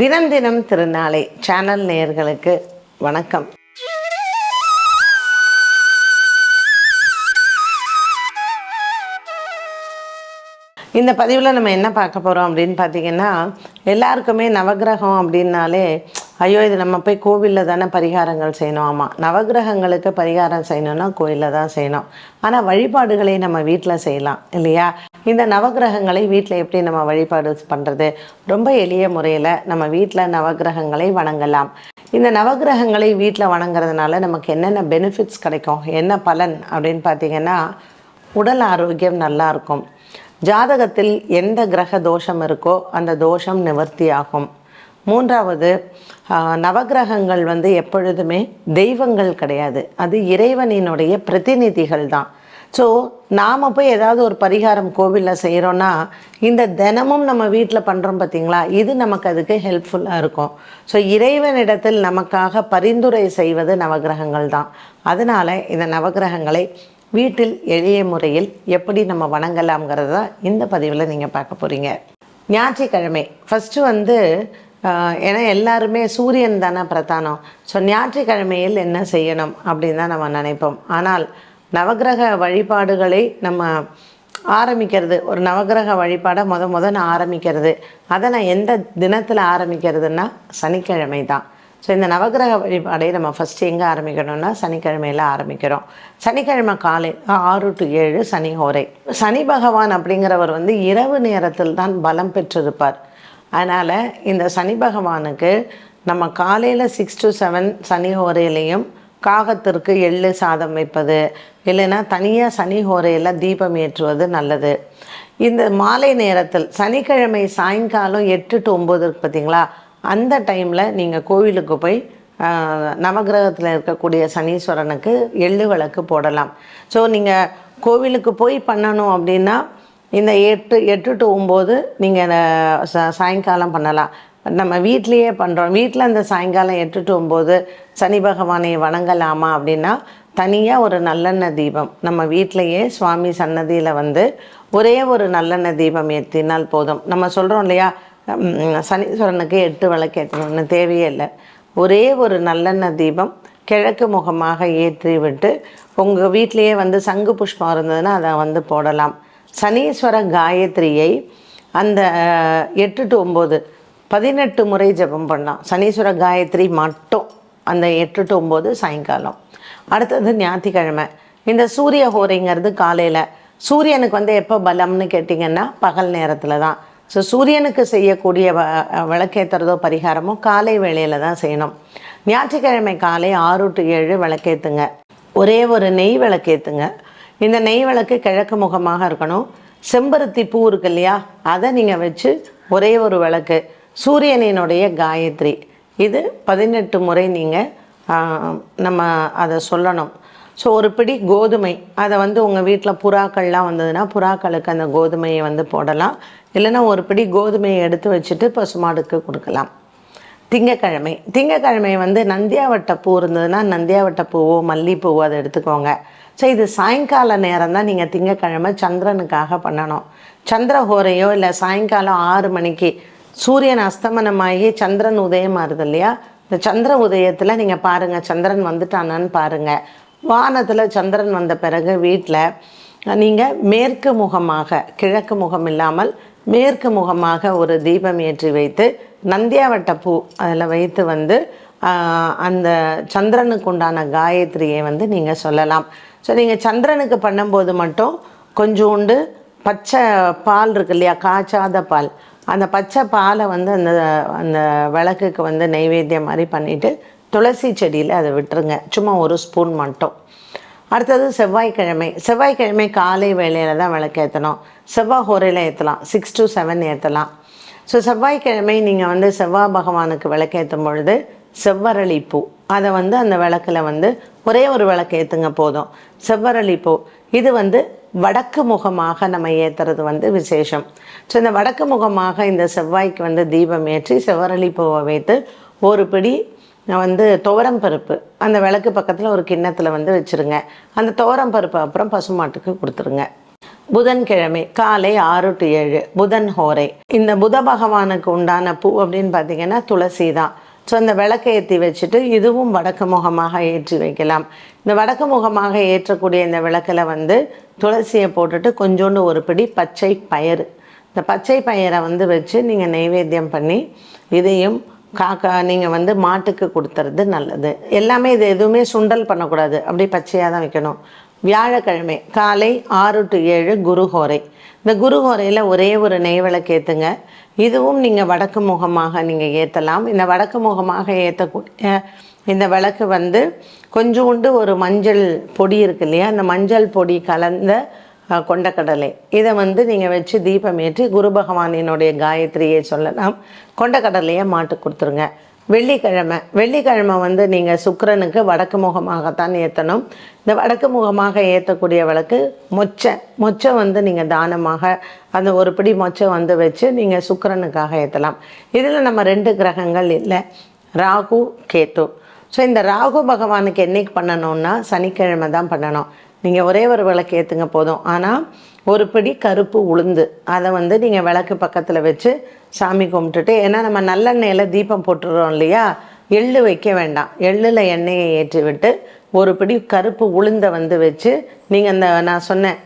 தினம் தினம் திருநாளை சேனல் நேயர்களுக்கு வணக்கம். இந்த பதிவில் நம்ம என்ன பார்க்க போகிறோம் அப்படின்னு பார்த்தீங்கன்னா எல்லாருக்குமே நவக்கிரகம் அப்படின்னாலே ஐயோ இது நம்ம போய் கோவிலில் தானே பரிகாரங்கள் செய்யணும். ஆமாம் நவக்கிரகங்களுக்கு பரிகாரம் செய்யணும்னா கோயிலில் தான் செய்யணும். ஆனால் வழிபாடுகளை நம்ம வீட்டில் செய்யலாம் இல்லையா? இந்த நவக்கிரகங்களை வீட்டில் எப்படி நம்ம வழிபாடு பண்ணுறது ரொம்ப எளிய முறையில் நம்ம வீட்டில் நவக்கிரகங்களை வணங்கலாம். இந்த நவக்கிரகங்களை வீட்டில் வணங்குறதுனால நமக்கு என்னென்ன பெனிஃபிட்ஸ் கிடைக்கும்? என்ன பலன்? அப்படின்னு பார்த்தீங்கன்னா உடல் ஆரோக்கியம் நல்லா இருக்கும். ஜாதகத்தில் எந்த கிரக தோஷம் இருக்கோ அந்த தோஷம் நிவர்த்தி ஆகும் மூன்றாவது நவகிரகங்கள் நவக்கிரகங்கள் வந்து எப்பொழுதுமே தெய்வங்கள் கிடையாது. அது இறைவனினுடைய பிரதிநிதிகள் தான். ஸோ நாம் போய் ஏதாவது ஒரு பரிகாரம் கோவிலில் செய்கிறோன்னா இந்த தினமும் நம்ம வீட்டில் பண்ணுறோம் பார்த்தீங்களா இது நமக்கு அதுக்கு ஹெல்ப்ஃபுல்லாக இருக்கும். ஸோ இறைவனிடத்தில் நமக்காக பரிந்துரை செய்வது நவக்கிரகங்கள் தான். அதனால் இந்த நவக்கிரகங்களை வீட்டில் எளிய முறையில் எப்படி நம்ம வணங்கலாம்ங்கிறத இந்த பதிவில் நீங்கள் பார்க்க போகிறீங்க ஞாயிற்றுக்கிழமை. ஃபஸ்ட்டு வந்து ஏன்னா எல்லாருமே சூரியன் தானே பிரதானம். ஸோ ஞாயிற்றுக்கிழமையில் என்ன செய்யணும் அப்படின்னு தான் நம்ம நினைப்போம். ஆனால் நவக்கிரக வழிபாடுகளை நம்ம ஆரம்பிக்கிறது ஒரு நவக்கிரக வழிபாடை முத முதல்ல ஆரம்பிக்கிறது. அதை நான் எந்த தினத்தில் ஆரம்பிக்கிறதுன்னா சனிக்கிழமை தான். ஸோ இந்த நவக்கிரக வழிபாடை நம்ம ஃபஸ்ட்டு எங்கே ஆரம்பிக்கணும்னா சனிக்கிழமையில் ஆரம்பிக்கிறோம். சனிக்கிழமை காலை ஆறு டு ஏழு சனி ஹோரை சனி பகவான் அப்படிங்கிறவர் வந்து இரவு நேரத்தில் தான் பலம் பெற்றிருப்பார். அதனால் இந்த சனி பகவானுக்கு நம்ம காலையில் சிக்ஸ் டு செவன் சனி ஹோரையிலையும் காகத்திற்கு எள்ளு சாதம் வைப்பது. இல்லைன்னா தனியாக சனி ஹோரையில் தீபம் ஏற்றுவது நல்லது. இந்த மாலை நேரத்தில் சனிக்கிழமை சாயங்காலம் எட்டு டு ஒம்பது இருக்கு பார்த்தீங்களா அந்த டைமில் நீங்கள் கோவிலுக்கு போய் நவகிரகத்தில் இருக்கக்கூடிய சனீஸ்வரனுக்கு எள்ளு விளக்கு போடலாம். ஸோ நீங்கள் கோவிலுக்கு போய் பண்ணணும் அப்படின்னா இந்த எட்டு எட்டு டு ஒம்பது நீங்கள் சாயங்காலம் பண்ணலாம். நம்ம வீட்லேயே பண்ணுறோம் வீட்டில் இந்த சாயங்காலம் எட்டு டு ஒம்பது சனி பகவானை வணங்கலாமா அப்படின்னா தனியாக ஒரு நல்லெண்ணெய் தீபம். நம்ம வீட்டிலையே சுவாமி சன்னதியில் வந்து ஒரே ஒரு நல்லெண்ணெய் தீபம் ஏற்றினால் போதும். நம்ம சொல்கிறோம் இல்லையா? சனீஸ்வரனுக்கு எட்டு விளக்கு ஏற்றணும்னு தேவையே இல்லை. ஒரே ஒரு நல்லெண்ணெய் தீபம் கிழக்கு முகமாக ஏற்றி விட்டு உங்கள் வீட்டிலையே வந்து சங்கு புஷ்பம் இருந்ததுன்னா அதை வந்து போடலாம். சனீஸ்வர காயத்ரியை அந்த எட்டு டு ஒம்பது பதினெட்டு முறை ஜெபம் பண்ணலாம் சனீஸ்வர காயத்ரி மட்டும் அந்த எட்டு டு ஒம்பது சாயங்காலம். அடுத்தது ஞாயிற்றுக்கிழமை. இந்த சூரிய ஹோரைங்கிறது காலையில். சூரியனுக்கு வந்து எப்போ பலம்னு கேட்டிங்கன்னா பகல் நேரத்தில் தான். ஸோ சூரியனுக்கு செய்யக்கூடிய வ விளக்கேற்றுறதோ பரிகாரமோ காலை வேளையில் தான் செய்யணும். ஞாயிற்றுக்கிழமை காலை ஆறு டு ஏழு விளக்கேற்றுங்க ஒரே ஒரு நெய் விளக்கேற்றுங்க இந்த நெய் விளக்கு கிழக்கு முகமாக இருக்கணும். செம்பருத்தி பூ இருக்கு இல்லையா? அதை நீங்கள் வச்சு ஒரே ஒரு விளக்கு சூரியனினுடைய காயத்ரி. இது பதினெட்டு முறை நீங்கள் நம்ம அதை சொல்லணும். ஸோ ஒரு பிடி கோதுமை. அதை வந்து உங்கள் வீட்டில் புறாக்கள்லாம் வந்ததுன்னா புறாக்களுக்கு அந்த கோதுமையை வந்து போடலாம். இல்லைன்னா ஒரு பிடி கோதுமையை எடுத்து வச்சுட்டு பசுமாடுக்கு கொடுக்கலாம். திங்கக்கிழமை. திங்கக்கிழமை வந்து நந்தியாவட்ட பூ இருந்ததுன்னா நந்தியாவட்ட பூவோ மல்லிப்பூவோ அதை எடுத்துக்கோங்க. ஸோ இது சாயங்கால நேரம் தான் நீங்கள் திங்கக்கிழமை சந்திரனுக்காக பண்ணணும். சந்திர ஹோரையோ இல்லை சாயங்காலம் ஆறு மணிக்கு சூரியன் அஸ்தமனமாகி சந்திரன் உதயம் ஆறுது இல்லையா? இந்த சந்திர உதயத்தில் நீங்கள் பாருங்கள் சந்திரன் வந்துட்டானான்னு பாருங்கள் வானத்தில் சந்திரன் வந்த பிறகு வீட்டில் நீங்கள் மேற்கு முகமாக கிழக்கு முகம் இல்லாமல் மேற்கு முகமாக ஒரு தீபம் ஏற்றி வைத்து நந்தியாவட்ட பூ அதில் வைத்து வந்து அந்த சந்திரனுக்கு உண்டான காயத்ரியை வந்து நீங்கள் சொல்லலாம். ஸோ நீங்கள் சந்திரனுக்கு பண்ணும்போது மட்டும் கொஞ்சோண்டு பச்சை பால் இருக்கு இல்லையா? காய்ச்சாத பால். அந்த பச்சை பாலை வந்து அந்த அந்த விளக்குக்கு வந்து நெய்வேத்தியம் மாதிரி பண்ணிவிட்டு துளசி செடியில் அதை விட்டுருங்க. சும்மா ஒரு ஸ்பூன் மட்டும். அடுத்தது செவ்வாய்க்கிழமை. செவ்வாய்க்கிழமை காலை வேளையில் தான் விளக்கேற்றணும் செவ்வாய் ஹோரையில் ஏற்றலாம் சிக்ஸ் டு செவன் ஏற்றலாம் ஸோ செவ்வாய்க்கிழமை நீங்கள் வந்து செவ்வாய் பகவானுக்கு விளக்கேற்றும் பொழுது செவ்வரளி பூ. அதை வந்து அந்த விளக்கில் வந்து ஒரே ஒரு விளக்கு ஏற்றுங்க போதும். செவ்வரளி பூ. இது வந்து வடக்கு முகமாக நம்ம ஏற்றுறது வந்து விசேஷம். ஸோ இந்த வடக்கு முகமாக இந்த செவ்வாய்க்கு வந்து தீபம் ஏற்றி செவ்வரளி பூவை வைத்து ஒரு பிடி வந்து துவரம் பருப்பு அந்த விளக்கு பக்கத்தில் ஒரு கிண்ணத்தில் வந்து வச்சுருங்க. அந்த துவரம் பருப்பு அப்புறம் பசுமாட்டுக்கு கொடுத்துருங்க. புதன்கிழமை காலை ஆறு டு ஏழு புதன் ஹோரை. இந்த புத பகவானுக்கு உண்டான பூ அப்படின்னு பார்த்தீங்கன்னா துளசி தான் ஸோ அந்த விளக்கை ஏற்றி வச்சுட்டு இதுவும் வடக்கு முகமாக ஏற்றி வைக்கலாம். இந்த வடக்கு முகமாக ஏற்றக்கூடிய இந்த விளக்கில் வந்து துளசியை போட்டுட்டு கொஞ்சோண்டு ஒரு பிடி பச்சை பயிர் இந்த பச்சை பயிரை வந்து வச்சு நீங்கள் நைவேத்தியம் பண்ணி இதையும் காக்கா நீங்கள் வந்து மாட்டுக்கு கொடுத்துறது நல்லது. எல்லாமே இது எதுவுமே சுண்டல் பண்ணக்கூடாது. அப்படி பச்சையாக தான் வைக்கணும். வியாழக்கிழமை காலை ஆறு டு ஏழு குருஹோரை இந்த குருஹோரையில் ஒரே ஒரு நெய் விளக்கு ஏற்றுங்க இதுவும் நீங்கள் வடக்கு முகமாக நீங்கள் ஏற்றலாம் இந்த வடக்கு முகமாக ஏற்றக்கூடிய இந்த விளக்கு வந்து கொஞ்சோண்டு ஒரு மஞ்சள் பொடி இருக்கு இல்லையா? அந்த மஞ்சள் பொடி கலந்த கொண்டக்கடலை. இதை வந்து நீங்கள் வச்சு தீபம் ஏற்றி குரு பகவானினுடைய காயத்ரியை சொல்லலாம். கொண்டக்கடலையை மாட்டு கொடுத்துருங்க. வெள்ளிக்கிழமை. வெள்ளிக்கிழமை வந்து நீங்கள் சுக்கரனுக்கு வடக்கு முகமாகத்தான் ஏற்றணும் இந்த வடக்கு முகமாக ஏற்றக்கூடிய விளக்கு மொச்சை. மொச்சை வந்து நீங்கள் தானமாக அந்த ஒரு பிடி மொச்சை வந்து வச்சு நீங்கள் சுக்கரனுக்காக ஏற்றலாம் இதில் நம்ம ரெண்டு கிரகங்கள் இல்லை. ராகு கேத்து. ஸோ இந்த ராகு பகவானுக்கு என்னைக்கு பண்ணணும்னா சனிக்கிழமை தான் பண்ணணும். நீங்கள் ஒரே ஒரு விளக்கு ஏற்றுங்க போதும். ஆனால் ஒரு பிடி கருப்பு உளுந்து. அதை வந்து நீங்கள் விளக்கு பக்கத்தில் வச்சு சாமி கும்பிட்டுட்டு ஏன்னா நம்ம நல்லெண்ணெயில் தீபம் போட்டுடுறோம் இல்லையா? எள்ளு வைக்க வேண்டாம். எள்ளில் எண்ணெயை ஏற்றி விட்டு ஒரு பிடி கருப்பு உளுந்தை வந்து வச்சு நீங்கள் அந்த நான் சொன்னேன்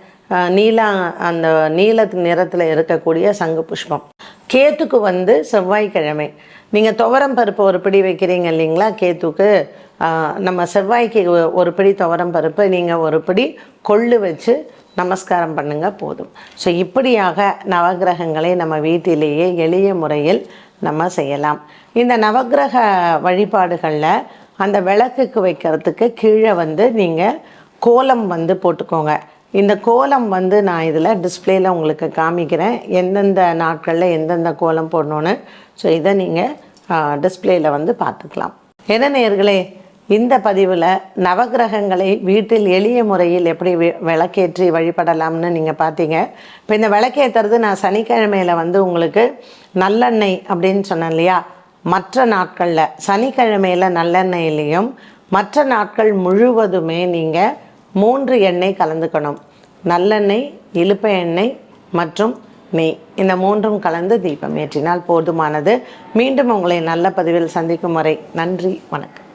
நீலா அந்த நீல நிறத்தில் இருக்கக்கூடிய சங்கு புஷ்பம். கேத்துக்கு வந்து செவ்வாய்க்கிழமை. நீங்கள் துவரம் பருப்பு ஒரு பிடி வைக்கிறீங்க இல்லைங்களா கேத்துக்கு? நம்ம செவ்வாய்க்கு ஒரு பிடி துவரம் பருப்பு நீங்கள் ஒரு பிடி கொள்ளு வச்சு நமஸ்காரம் பண்ணுங்கள் போதும். ஸோ இப்படியாக நவக்கிரகங்களை நம்ம வீட்டிலேயே எளிய முறையில் நம்ம செய்யலாம். இந்த நவக்கிரக வழிபாடுகளில் அந்த விளக்குக்கு வைக்கிறதுக்கு கீழே வந்து நீங்கள் கோலம் வந்து போட்டுக்கோங்க. இந்த கோலம் வந்து நான் இதில் டிஸ்பிளேயில் உங்களுக்கு காமிக்கிறேன். எந்தெந்த நாட்களில் எந்தெந்த கோலம் போடணுன்னு ஸோ இதை நீங்கள் டிஸ்பிளேயில் வந்து பார்த்துக்கலாம். என்ன நேர்களே இந்த பதிவில் நவக்கிரகங்களை வீட்டில் எளிய முறையில் எப்படி விளக்கேற்றி வழிபடலாம்னு நீங்கள் பார்த்தீங்க இப்போ இந்த விளக்கேற்றுறது நான் சனிக்கிழமையில் வந்து உங்களுக்கு நல்லெண்ணெய் அப்படின்னு சொன்னேன் இல்லையா? மற்ற நாட்களில் சனிக்கிழமையில் நல்லெண்ணெயிலையும் மற்ற நாட்கள் முழுவதுமே நீங்கள் மூன்று எண்ணெய் கலந்துக்கணும். நல்லெண்ணெய் இலுப்பை எண்ணெய் மற்றும் நெய். இந்த மூன்றும் கலந்து தீபம் ஏற்றினால் போதுமானது. மீண்டும் உங்களை நல்ல பதிவில் சந்திக்கும் வரை நன்றி வணக்கம்.